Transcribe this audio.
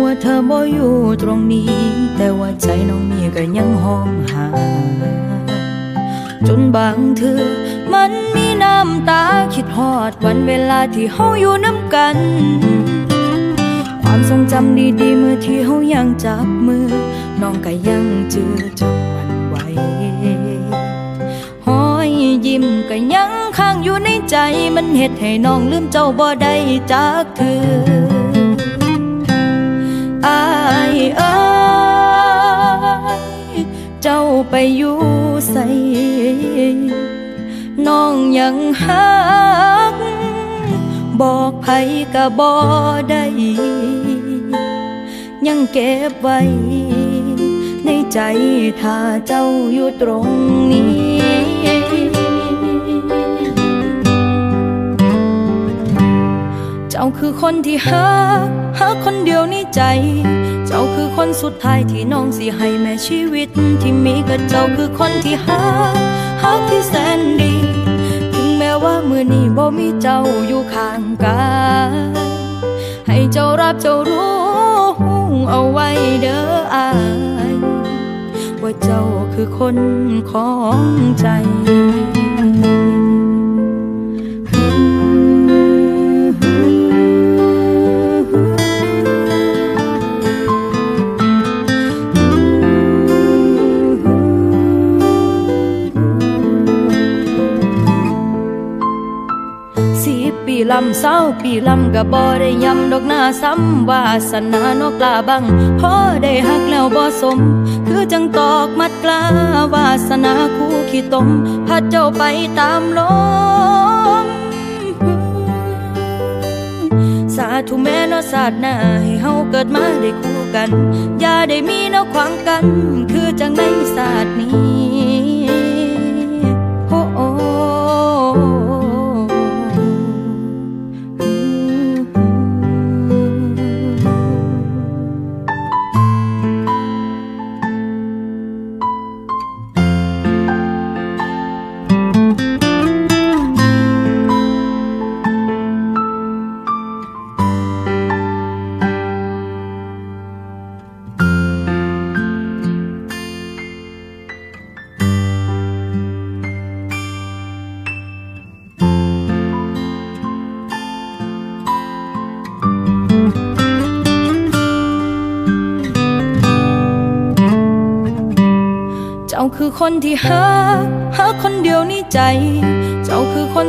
ทั้งทั้งที่หัวเธอบ่อยู่ตรงนี้ แต่ว่าใจน้องนี่ก็ยังห้องหา จนบางเธอมันมีน้ำตาคิดฮอดวันเวลาที่เฮาอยู่น้ำกัน ความทรงจำดีๆเมื่อที่เฮายังจับมือ น้องก็ยังเจอจนหวันไหวห้อยยิ้มก็ยังค้างอยู่ในใจมันเฮ็ดให้น้องลืมเจ้าบ่ได้จากเธอ อยู่ใส่น้องยังหัก บอกไผก็บ่ได้ยังเก็บไว้ ในใจถ้าเจ้าอยู่ตรงนี้เจ้าคือคนที่หักหักคนเดียวในใจ เจ้าคือคนสุดท้ายที่น้องสิให้แม่ชีวิตที่มีกับเจ้าคือคนที่หักหักที่แสนดี ถึงแม้ว่ามือนี้บ่มีเจ้าอยู่ข้างกายให้เจ้ารับเจ้ารู้เอาไว้เด้ออายว่าเจ้าคือคนของใจ ลำเศร้าปีลำก็บ่ได้ยำดอกหน้าซ้ำวาสนานกลาบังพอได้หักแล้วบ่สม คือจังตอกมัดกลาวาสนาคู่ขี้ตมพัดเจ้าไปตามลมสาธุแม่นอศาสตร์หน้าให้เฮาเกิดมาได้คู่กัน อย่าได้มีนวขวางกัน คือจังในศาสตร์นี้ จ้าคือคนที่หักหักคนเดียวในใจ เจ้าคือคน